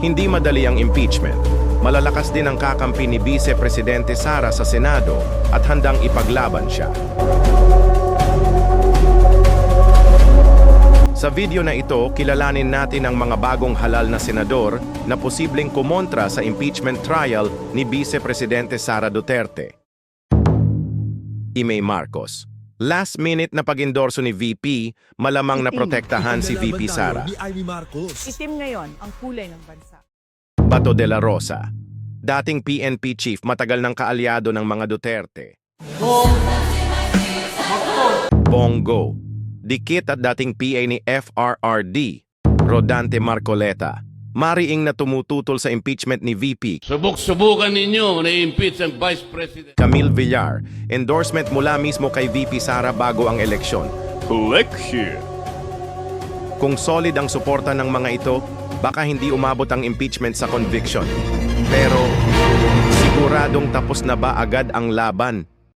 Hindi madali ang impeachment. Malalakas din ang kakampi ni Vice Presidente Sara sa Senado at handang ipaglaban siya. Sa video na ito, kilalanin natin ang mga bagong halal na senador na posibleng kumontra sa impeachment trial ni Vice Presidente Sara Duterte. Imay Marcos. Last minute na pag-endorso ni VP, malamang na protektahan si VP Sara. Itim ngayon ang kulay ng bansa. Bato de la Rosa. Dating PNP chief matagal ng kaalyado ng mga Duterte. Bongo. Dikit at dating PA ni FRRD. Rodante Marcoleta. Mariing na tumututol sa impeachment ni VP Subok-subukan ninyo na impeach ang Vice President. Camille Villar. Endorsement mula mismo kay VP Sara bago ang eleksyon. Click here. Kung solid ang suporta ng mga ito, baka hindi umabot ang impeachment sa conviction. Pero, siguradong tapos na ba agad ang laban?